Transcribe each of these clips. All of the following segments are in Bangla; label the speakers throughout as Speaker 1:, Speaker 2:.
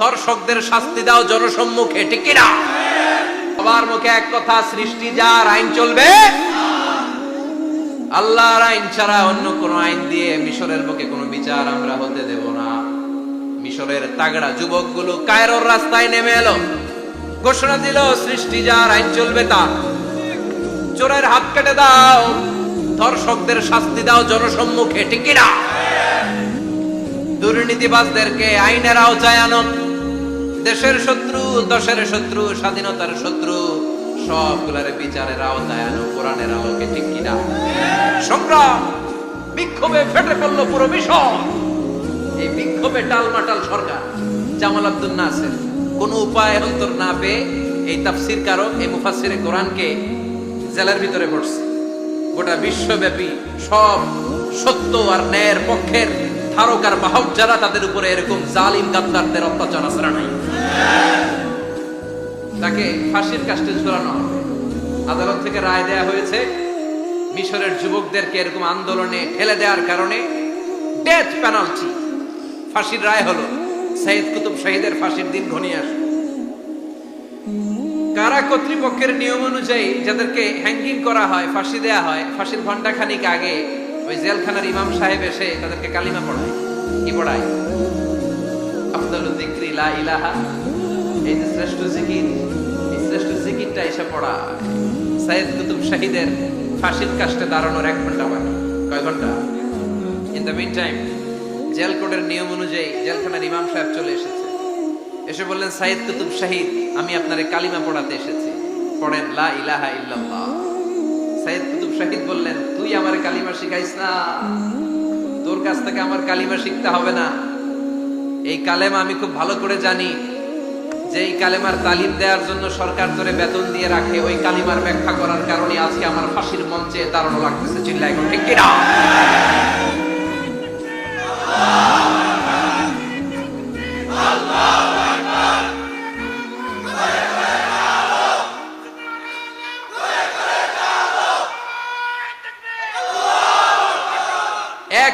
Speaker 1: ধর্ষকদের শাস্তি দাও জনসম্মুখে, ঠিক কিনা? সবার মুখে এক কথা, সৃষ্টি যার আইন চলবে, আল্লাহর আইন ছাড়া অন্য কোন আইন দিয়ে মিশরের মুখে কোনো বিচার আমরা হতে দেব না। মিশরের তাগড়া যুবকগুলো কায়রোর রাস্তায় নেমে এলো। ঘোষণা দিল, সৃষ্টি যার আইন চলবে তা চোরের হাত কেটে দাও ধর্ষকদের শাস্তি দাও জনসম্মুখে, ঠিক কিনা? দুর্নীতিবাজদেরকে আইনের আওতায় আনো দেশের শত্রু, দশের শত্রু, স্বাধীনতার শত্রু, সবগুলার বিচারের আওতায় আনো, কোরআনের আলোকে, ঠিক কিনা? সংগ্রাম, বিক্ষোভে ফেটে পড়ল পুরো মিশন। এই বিক্ষোভে টালমাটাল সরকার, জামাল আব্দুল নাসের। কোন উপায় অন্তর না পেয়ে এই তাফসির কারক, এই মুফাসিরে কোরআনকে জেলার ভিতরে পড়ছে গোটা বিশ্বব্যাপী সব সত্য আর ন্যায়ের পক্ষের ধারক আর বাহক যারা তাদের উপরে এরকম জালিম গাদ্দারদের অত্যাচার আশ্রা নাই। তাকে ফাঁসির কাস্টে ঝোলানো হবে। আদালত থেকে রায় দেয়া হয়েছে, মিশরের যুবকদেরকে এরকম আন্দোলনে ঠেলে দেওয়ার কারণে ডেথ পেনাল্টি ফাঁসির রায় হলো সাইদ কুতুব শহীদের ফাঁসির দিন ঘনিয়ে আসে কারা কর্তৃপক্ষের নিয়ম অনুযায়ী যাদেরকে হ্যাঙ্গিং করা হয়, ফাঁসি দেয়া হয়, ফাঁসির ঘণ্টা খানিক আগে ওই জেলখানার ইমাম সাহেব এসে তাদেরকে কালিমা পড়ায়। কি পড়ায়? আফদালু যিকরি লা ইলাহা, এই যে শ্রেষ্ঠ জিকির, এই শ্রেষ্ঠ জিকিরটা এসে পড়া সাইদ কুতুব শাহিদের ফাঁসির কাস্টে দাঁড়ানোর এক ঘণ্টা বাকি, কয় ঘণ্টা? In the mean time jail কোডের নিয়ম অনুযায়ী জেলখানার ইমাম সাহেব চলে এসেছে। এসে বললেন সাইদ কুতুব শাহিদ, আমি আপনারে কালিমা পড়াতে এসেছি। পড়েন, লা ইলাহা ইল্লাল্লাহ। সাইদ কুতুব শাহিদ বললেন, তুই আমার কালিমা শিখাইস না। তোর কাছ থেকে আমার কালিমা শিখতে হবে না। এই কালেমা আমি খুব ভালো করে জানি। যে এই কালেমার তালিম দেওয়ার জন্য সরকার তোরে বেতন দিয়ে রাখে, ওই কালিমার ব্যাখ্যা করার কারণে আজকে আমার ফাঁসির মঞ্চে দাঁড়ানো লাগতেছে। চিল্লা এখন ঠিক কিনা?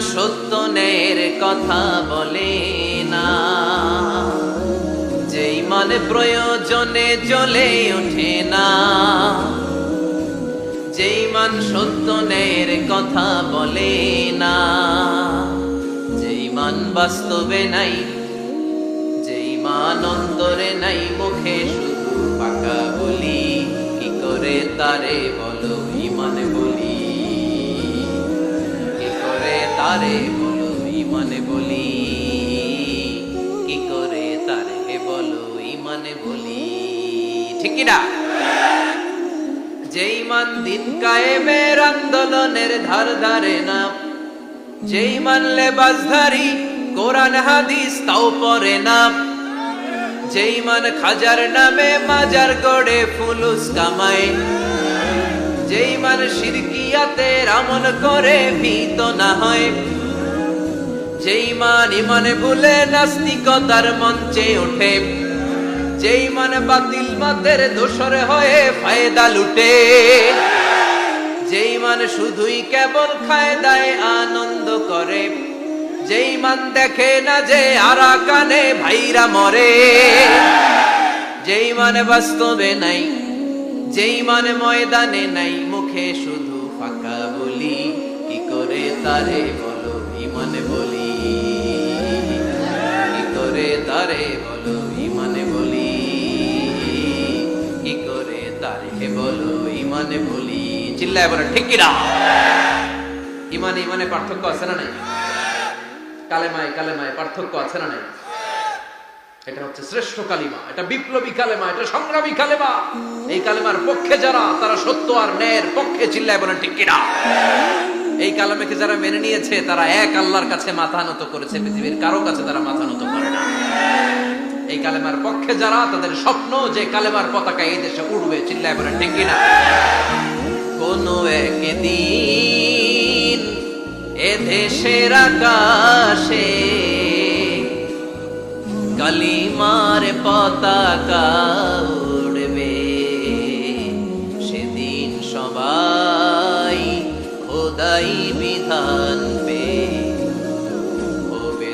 Speaker 1: সত্য নের কথা বলে না। যে ইমান প্রয়োজনে জ্বলে ওঠে না। যে ইমান সত্য নের কথা বলে না। যে ইমান বাস্তবে নাই যে ইমান অন্তরে নাই, মুখে শুধু পাকা বলি, কি করে তারে বলো, ইমান বলি? তারে বলো ইমানে বলি। কি করে তারে বলো ইমানে বলি। ঠিক না যেই মান দিন কায়েমের আন্দোলনের ধার ধারে না, যেই মানলে বাজধারী কোরআন, হাদিস তাও পরে না, যেই মান খাজার নামে মাজার গড়ে ফুলুস কামায় যেই মান শিরকিয়াতে আমল করে, ভীত না হয়। যেই মান ইমানে ভুলে, নাস্তিকতার মঞ্চে ওঠে। যেই মান বাতিল মাতের দোসরে হয়ে ফায়দা লুটে। যেই মান শুধুই কেবল খায় দায় আনন্দ করে। যেই মান দেখে না যে আরা কানে ভাইরা মরে। যেই মানে বাস্তবে নাই যেই মানে ময়দানে নাই, মুখে শুধু ফাঁকা বলি, কি করে তারে বলো ইমানে বলি? কি করে তারে বলো ইমানে বলি? কি করে তারে বলো ইমানে বলি? চিল্লায় বলে, ঠিক কিনা? ইমানে ইমানে পার্থক্য আছে না নাই? কালেমায় কালেমায় পার্থক্য আছে না নাই? এটা হচ্ছে শ্রেষ্ঠ কালিমা, এটা বিপ্লবী কালেমা, এটা সংগ্রামী কালেমা। এই কালেমার পক্ষে যারা, তারা সত্য আর ন্যায়ের পক্ষে চিল্লায় বলেন, ঠিক কিনা? এই কালামেকে যারা মেনে নিয়েছে, তারা এক আল্লাহর কাছে মাথা নত করেছে, পৃথিবীর কারও কাছে তারা মাথা নত করে না। এই কালেমার পক্ষে যারা, তাদের স্বপ্ন যে কালেমার পতাকা এই দেশে উড়বে, চিল্লায় বলেন, ঠিক কিনা? কোনো একদিন এ দেশের আকাশে কালিমার পতাকা উড়বে। সেদিন সবাই খোদাই বিধান পে হবে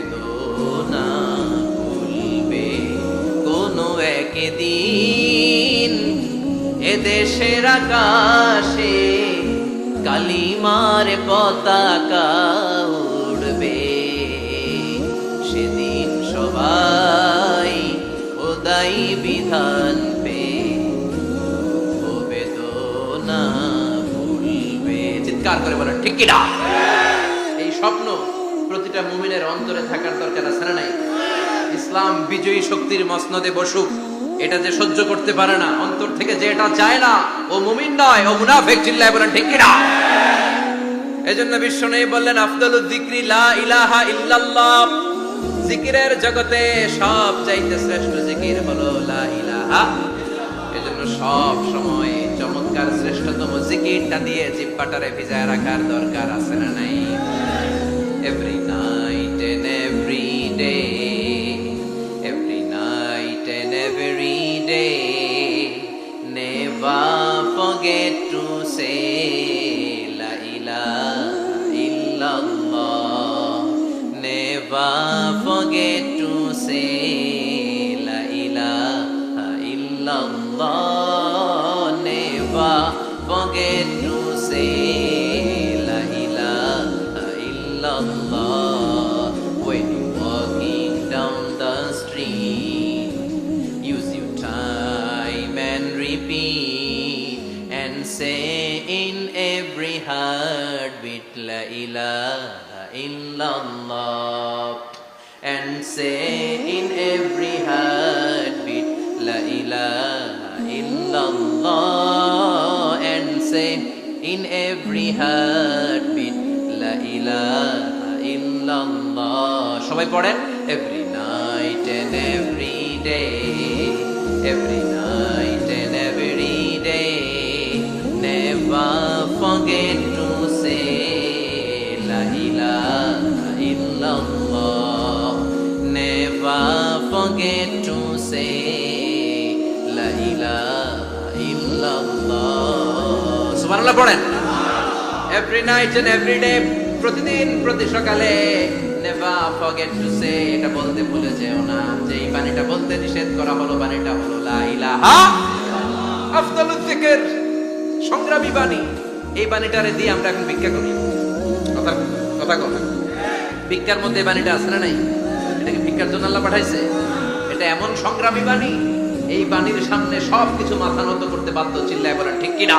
Speaker 1: না আকাশে কালিমার পতাকা খোদাই বিধান পে হবে তো না ভুলবে। চিৎকার করে বলেন ঠিক এই স্বপ্ন প্রতিটা মুমিনের অন্তরে থাকার দরকার আছে না নাই? ইসলাম বিজয়ী শক্তির মসনদে বসুক। এটা যে সহ্য করতে পারে না, অন্তর থেকে যে এটা চায় না, ও মুমিন নয়, ও মুনাফিক চিল্লায় বলেন ঠিক কিনা? এজন্য বিশ্ব নেই বললেন, আফদলুদ যিকরি লা ইলাহা ইল্লাল্লাহ। জিকিরের জগতে সব চাইতে শ্রেষ্ঠ জিকির হলো লা এজন্য সব সময় চমৎকার শ্রেষ্ঠতম জিকিরটা দিয়ে জিব্বাটারে ভিজায় রাখার দরকার আছে না নাই? Every when you're walking down the street use your time and repeat and say in every heartbeat la ilaha illallah. And say in every ilaha illallah and say in every heartbeat la ilaha illallah সবাই পড়েন every night and every day every night and every day never forget to say la ilaha illallah never forget সুবহানাল্লাহ পড়েন। Every night and every day প্রতিদিন, প্রতি সকালে নেভার ফরগেট টু সে এটা বলতে ভুলে যেও না, যে এই পানিটা বলতে নিষেধ করা হলো, বাণীটা হলো লা ইলাহা আফদালুল যিকির, সংগ্রামী বাণী। এই বাণীটারে দিয়ে আমরা এখন ভিক্ষা করি। কথা কথা কথা ভিক্ষার মধ্যে বাণীটা আছে না নাই? এটা কি ভিক্ষার জন্য আল্লাহ পাঠাইছে? এটা এমন সংগ্রামী বাণী, এই বাণীর সামনে সব কিছু মাথা নত করতে বাধ্য চিল্লায় বলেন, ঠিক কিনা?